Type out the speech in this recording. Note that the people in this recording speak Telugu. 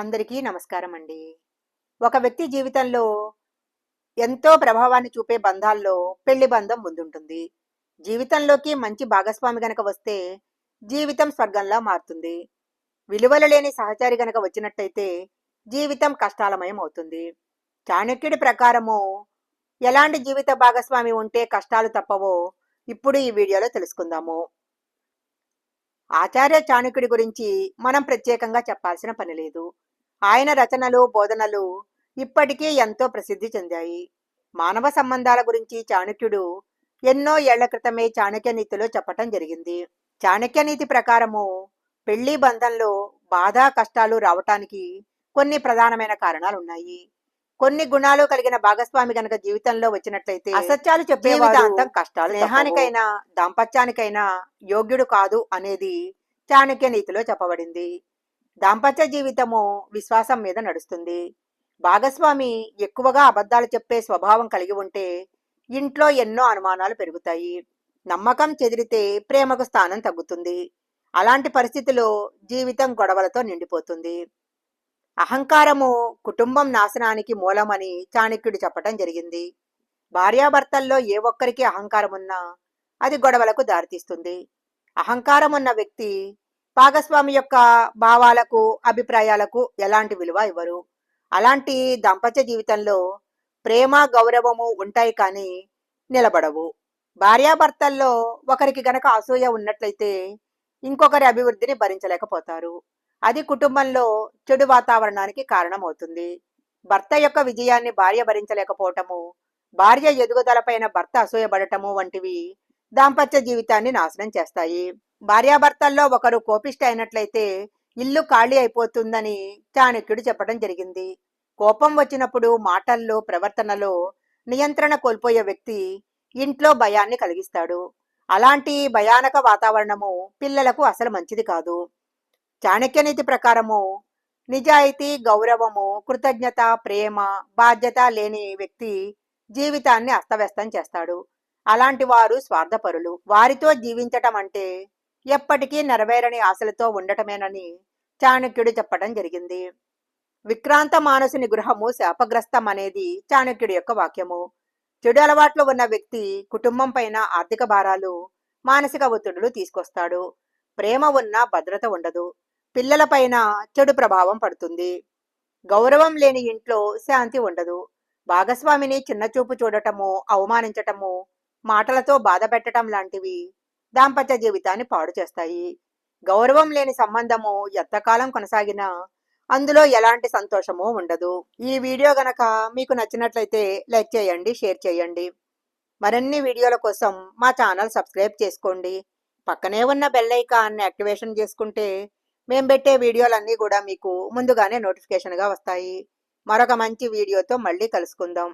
అందరికీ నమస్కారం అండి. ఒక వ్యక్తి జీవితంలో ఎంతో ప్రభావాన్ని చూపే బంధాల్లో పెళ్ళి బంధం ముందుంటుంది. జీవితంలోకి మంచి భాగస్వామి గనక వస్తే జీవితం స్వర్గంలా మారుతుంది. విలువలు లేని సహచారి గనక వచ్చినట్టయితే జీవితం కష్టాలమయం అవుతుంది చాణక్యుడి ప్రకారము ఎలాంటి జీవిత భాగస్వామి ఉంటే కష్టాలు తప్పవో ఇప్పుడు ఈ వీడియోలో తెలుసుకుందాము. ఆచార్య చాణక్యుడి గురించి మనం ప్రత్యేకంగా చెప్పాల్సిన పని లేదు. ఆయన రచనలు బోధనలు ఇప్పటికీ ఎంతో ప్రసిద్ధి చెందాయి. మానవ సంబంధాల గురించి చాణక్యుడు ఎన్నో ఏళ్ళ క్రితమే చాణక్య నీతిలో చెప్పటం జరిగింది. చాణక్య నీతి ప్రకారము పెళ్ళి బంధంలో బాధ కష్టాలు రావటానికి కొన్ని ప్రధానమైన కారణాలు ఉన్నాయి. కొన్ని గుణాలు కలిగిన భాగస్వామి గనక జీవితంలో వచ్చినట్లయితే అసత్యాలు చెప్పేవాడు కష్టాలు స్నేహానికైనా దాంపత్యానికైనా యోగ్యుడు కాదు అనేది చాణక్య నీతిలో చెప్పబడింది. దాంపత్య జీవితము విశ్వాసం మీద నడుస్తుంది. భాగస్వామి ఎక్కువగా అబద్ధాలు చెప్పే స్వభావం కలిగి ఉంటే ఇంట్లో ఎన్నో అనుమానాలు పెరుగుతాయి. నమ్మకం చెదిరితే ప్రేమకు స్థానం తగ్గుతుంది. అలాంటి పరిస్థితిలో జీవితం గొడవలతో నిండిపోతుంది. అహంకారము కుటుంబం నాశనానికి మూలమని చాణక్యుడు చెప్పటం జరిగింది. భార్యాభర్తల్లో ఏ ఒక్కరికి అహంకారం ఉన్నా అది గొడవలకు దారితీస్తుంది. అహంకారం ఉన్న వ్యక్తి భాగస్వామి యొక్క భావాలకు అభిప్రాయాలకు ఎలాంటి విలువ ఇవ్వరు. అలాంటి దాంపత్య జీవితంలో ప్రేమ గౌరవము ఉంటాయి కానీ నిలబడవు. భార్యాభర్తల్లో ఒకరికి గనక అసూయ ఉన్నట్లయితే ఇంకొకరి అభివృద్ధిని భరించలేకపోతారు. అది కుటుంబంలో చెడు వాతావరణానికి కారణమవుతుంది. భర్త యొక్క విజయాన్ని భార్య భరించలేకపోవటము భార్య ఎదుగుదలపైన భర్త అసూయబడటము వంటివి దాంపత్య జీవితాన్ని నాశనం చేస్తాయి. భార్యాభర్తల్లో ఒకరు కోపిష్ట అయినట్లయితే ఇల్లు ఖాళీ అయిపోతుందని చాణక్యుడు చెప్పడం జరిగింది. కోపం వచ్చినప్పుడు మాటల్లో ప్రవర్తనలో నియంత్రణ కోల్పోయే వ్యక్తి ఇంట్లో భయాన్ని కలిగిస్తాడు. అలాంటి భయానక వాతావరణము పిల్లలకు అసలు మంచిది కాదు. చాణక్యనీతి ప్రకారము నిజాయితీ గౌరవము కృతజ్ఞత ప్రేమ బాధ్యత లేని వ్యక్తి జీవితాన్ని అస్తవ్యస్తం చేస్తాడు. అలాంటి వారు స్వార్థపరులు. వారితో జీవించటం అంటే ఎప్పటికీ నెరవేరని ఆశలతో ఉండటమేనని చాణక్యుడు చెప్పడం జరిగింది. విక్రాంత మానసుని గృహము శాపగ్రస్తం అనేది చాణక్యుడి యొక్క వాక్యము. చెడు అలవాట్లు ఉన్న వ్యక్తి కుటుంబం పైన ఆర్థిక భారాలు మానసిక ఒత్తిడులు తీసుకొస్తాడు. ప్రేమ ఉన్న భద్రత ఉండదు. పిల్లలపైన చెడు ప్రభావం పడుతుంది. గౌరవం లేని ఇంట్లో శాంతి ఉండదు. భాగస్వామిని చిన్నచూపు చూడటము అవమానించటము మాటలతో బాధ పెట్టడం లాంటివి దాంపత్య జీవితాన్ని పాడు చేస్తాయి. గౌరవం లేని సంబంధము ఎంతకాలం కొనసాగినా అందులో ఎలాంటి సంతోషము ఉండదు. ఈ వీడియో గనక మీకు నచ్చినట్లయితే లైక్ చేయండి షేర్ చేయండి. మరిన్ని వీడియోల కోసం మా ఛానల్ సబ్స్క్రైబ్ చేసుకోండి. పక్కనే ఉన్న బెల్ ఐకాన్ని యాక్టివేషన్ చేసుకుంటే మేము పెట్టే వీడియోలన్నీ కూడా మీకు ముందుగానే నోటిఫికేషన్గా వస్తాయి. మరొక మంచి వీడియోతో మళ్ళీ కలుసుకుందాం.